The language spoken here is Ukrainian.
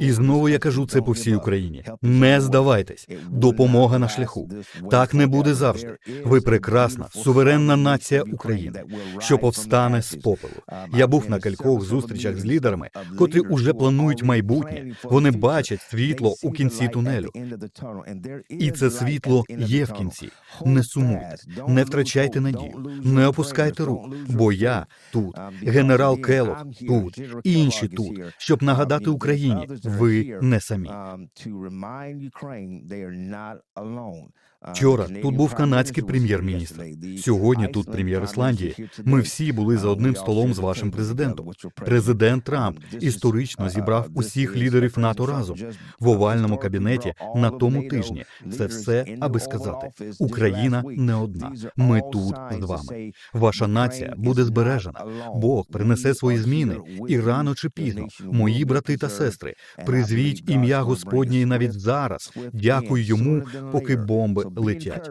І знову я кажу це по всій Україні. Не здавайтесь. Допомога на шляху. Так не буде завжди. Ви прекрасна, суверенна нація України, що повстане з попелу. Я був на кількох зустрічах з лідерами, котрі уже планують майбутнє. Вони бачать світло у кінці тунелю. І це світло є в кінці. Не сумуйте, не втрачайте надію, не опускайте рук, бо я тут, генерал Келох тут, інші тут, щоб нагадати Україні, ви не самі. Вчора тут був канадський прем'єр-міністр. Сьогодні тут прем'єр Ісландії. Ми всі були за одним столом з вашим президентом. Президент Трамп історично зібрав усіх лідерів НАТО разом в овальному кабінеті на тому тижні. Це все, аби сказати, Україна не одна. Ми тут з вами. Ваша нація буде збережена. Бог принесе свої зміни, і рано чи пізно, мої брати та сестри, призвіть ім'я Господнє навіть зараз. Дякую йому, поки бомби летять.